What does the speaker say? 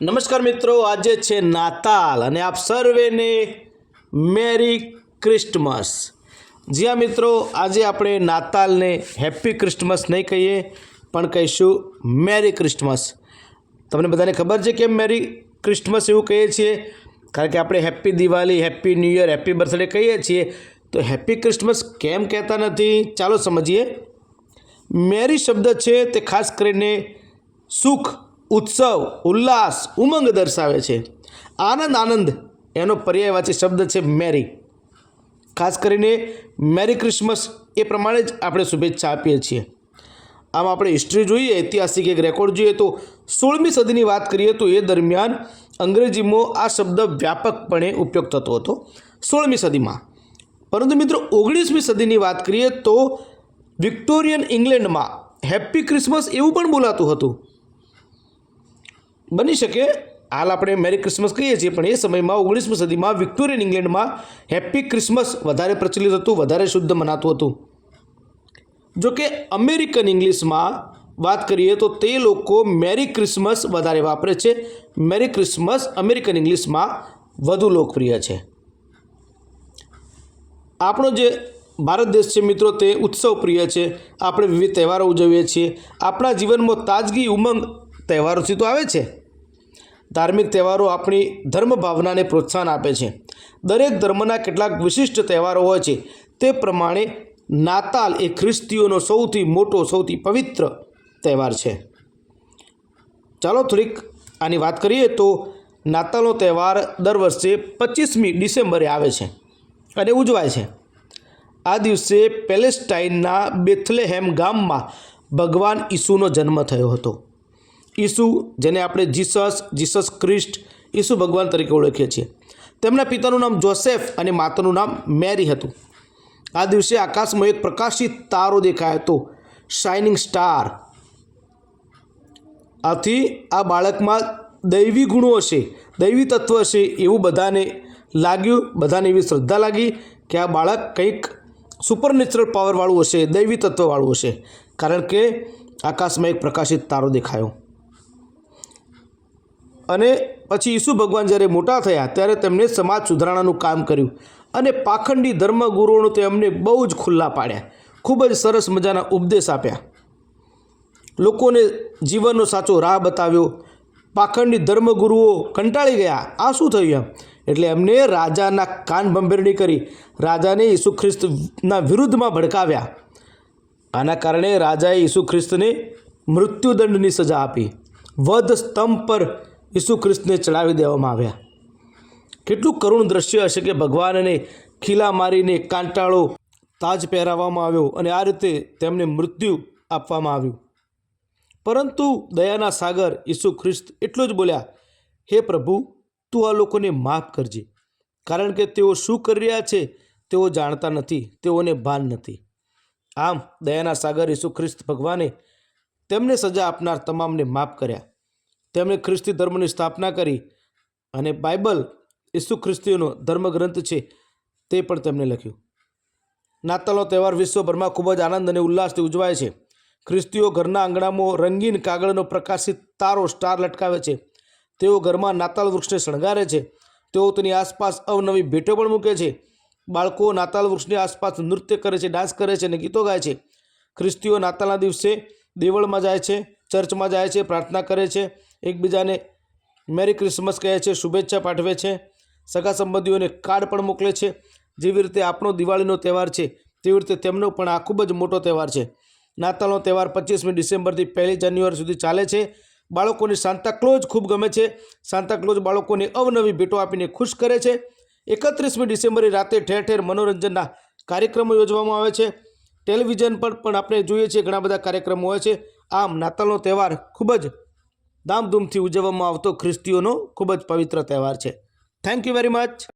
નમસ્કાર મિત્રો, આજે છે નાતાલ અને આપ સર્વેને મેરી ક્રિસ્ટમસ. જી હા મિત્રો, આજે આપણે નાતાલને હેપી ક્રિસ્ટમસ નહીં કહીએ, પણ કહીશું મેરી ક્રિસ્ટમસ. તમને બધાને ખબર છે કેમ મેરી ક્રિસ્ટમસ એવું કહીએ છીએ? કારણ કે આપણે happy Diwali happy new year happy birthday કહીએ છીએ. તો હેપી ક્રિસ્ટમસ કેમ કહેતા નથી? ચાલો સમજીએ. મેરી શબ્દ છે તે ખાસ કરીને સુખ ઉત્સવ, ઉલ્લાસ, ઉમંગ દર્શાવે છે. આનંદ આનંદ. એનો પર્યાયવાચી શબ્દ છે મેરી. ખાસ કરીને મેરી ક્રિસમસ એ પ્રમાણે જ આપણે શુભેચ્છા આપીએ છીએ. આમ આપણે હિસ્ટ્રી જોઈએ, ઐતિહાસિક એક રેકોર્ડ જોઈએ તો સોળમી સદીની વાત કરીએ તો એ દરમિયાન અંગ્રેજીમાં આ શબ્દ વ્યાપકપણે ઉપયોગ થતો હતો સોળમી સદીમાં. પરંતુ મિત્રો ઓગણીસમી સદીની વાત કરીએ તો વિક્ટોરિયન ઇંગ્લેન્ડમાં હેપી ક્રિસમસ એવું પણ બોલાતું હતું. બની શકે. હાલ આપણે મેરી ક્રિસમસ કહીએ છીએ, પણ એ સમયમાં, ઓગણીસમી સદીમાં વિક્ટોરિયન ઇંગ્લેન્ડમાં હેપી ક્રિસમસ વધારે પ્રચલિત હતું, વધારે શુદ્ધ મનાતું હતું. જોકે અમેરિકન ઇંગ્લિશમાં વાત કરીએ તો તે લોકો મેરી ક્રિસમસ વધારે વાપરે છે. મેરી ક્રિસમસ અમેરિકન ઇંગ્લિશમાં વધુ લોકપ્રિય છે. આપણો જે ભારત દેશ છે મિત્રો, તે ઉત્સવ પ્રિય છે. આપણે વિવિધ તહેવારો ઉજવીએ છીએ. આપણા જીવનમાં તાજગી ઉમંગ તહેવારોથી તો આવે છે. ધાર્મિક તહેવારો આપણી ધર્મ ભાવનાને પ્રોત્સાહન આપે છે. દરેક ધર્મના કેટલાક વિશિષ્ટ તહેવારો હોય છે. તે પ્રમાણે નાતાલ એ ખ્રિસ્તીઓનો સૌથી મોટો, સૌથી પવિત્ર તહેવાર છે. ચાલો થોડીક આની વાત કરીએ તો નાતાલનો તહેવાર દર વર્ષે પચીસમી ડિસેમ્બરે આવે છે અને ઉજવાય છે. આ દિવસે પેલેસ્ટાઇનના બેથલેહેમ ગામમાં ભગવાન ઈસુનો જન્મ થયો હતો. ઈસુ, જેને આપણે જીસસ જીસસ ક્રિસ્ટ ઈસુ ભગવાન તરીકે ઓળખીએ છીએ. તેમના પિતાનું નામ જોસેફ અને માતાનું નામ મેરી હતું. આ દિવસે આકાશમાં એક પ્રકાશિત તારો દેખાયો હતો શાઇનિંગ સ્ટાર આથી આ બાળકમાં દૈવી ગુણો હશે, દૈવી તત્વ હશે એવું બધાને લાગ્યું, બધાને એવી શ્રદ્ધા લાગી કે આ બાળક કંઈક સુપરનેચરલ પાવરવાળું હશે, દૈવી તત્વવાળું હશે. કારણ કે આકાશમાં એક પ્રકાશિત તારો દેખાયો. અને પછી ઈસુ ભગવાન જ્યારે મોટા થયા ત્યારે તેમણે સમાજ સુધારણાનું કામ કર્યું અને પાખંડી ધર્મગુરુઓનો તેમને બહુ જ ખુલ્લા પાડ્યા. ખૂબ જ સરસ મજાના ઉપદેશ આપ્યા. લોકોને જીવનનો સાચો રાહ બતાવ્યો. પાખંડી ધર્મગુરુઓ કંટાળી ગયા. આ શું થયું એમ? એટલે એમને રાજાના કાન ભંભેરણી કરી, રાજાને ઈસુ ખ્રિસ્તના વિરુદ્ધમાં ભડકાવ્યા. આના કારણે રાજાએ ઈસુ ખ્રિસ્તને મૃત્યુદંડની સજા આપી. વધ સ્તંભ પર ઈસુ ખ્રિસ્તને ચડાવી દેવામાં આવ્યા. કેટલું કરુણ દ્રશ્ય હશે કે ભગવાનને ખીલા મારીને કાંટાળો તાજ પહેરાવવામાં આવ્યો અને આ રીતે તેમને મૃત્યુ આપવામાં આવ્યું. પરંતુ દયાના સાગર ઈસુ ખ્રિસ્ત એટલું જ બોલ્યા, હે પ્રભુ, તું આ લોકોને માફ કરજે, કારણ કે તેઓ શું કરી રહ્યા છે તેઓ જાણતા નથી, તેઓને ભાન નથી. આમ દયાના સાગર ઈસુ ખ્રિસ્ત ભગવાને તેમને સજા આપનાર તમામને માફ કર્યા. તેમણે ખ્રિસ્તી ધર્મની સ્થાપના કરી અને બાઇબલ ઈસુ ખ્રિસ્તીઓનો ધર્મગ્રંથ છે તે પણ તેમણે લખ્યું. નાતાલનો તહેવાર વિશ્વભરમાં ખૂબ જ આનંદ અને ઉલ્લાસથી ઉજવાય છે. ખ્રિસ્તીઓ ઘરના આંગણામાં રંગીન કાગળનો પ્રકાશિત તારો સ્ટાર લટકાવે છે. તેઓ ઘરમાં નાતાલ વૃક્ષને શણગારે છે. તેઓ તેની આસપાસ અવનવી ભેટો પણ મૂકે છે. બાળકો નાતાલ વૃક્ષની આસપાસ નૃત્ય કરે છે, ડાન્સ કરે છે અને ગીતો ગાય છે. ખ્રિસ્તીઓ નાતાલના દિવસે દેવળમાં જાય છે, ચર્ચમાં જાય છે, પ્રાર્થના કરે છે એકબીજાને મેરી ક્રિસમસ કહે છે, શુભેચ્છા પાઠવે છે. સગા સંબંધીઓને કાર્ડ પણ મોકલે છે. જેવી રીતે આપણો દિવાળીનો તહેવાર છે, તેવી રીતે તેમનો પણ આ ખૂબ જ મોટો તહેવાર છે. નાતાલનો તહેવાર પચીસમી ડિસેમ્બરથી પહેલી જાન્યુઆરી સુધી ચાલે છે. બાળકોને સાંતાક્લોઝ ખૂબ ગમે છે. સાંતાક્લોઝ બાળકોને અવનવી ભેટો આપીને ખુશ કરે છે. એકત્રીસમી ડિસેમ્બરે રાતે ઠેર ઠેર મનોરંજનના કાર્યક્રમો યોજવામાં આવે છે. ટેલિવિઝન પર પણ આપણે જોઈએ છીએ ઘણા બધા કાર્યક્રમો હોય છે. આમ, નાતાલનો તહેવાર ખૂબ જ ધામધૂમથી ઉજવવામાં આવતો ખ્રિસ્તીઓનો ખૂબ જ પવિત્ર તહેવાર છે. Thank you very much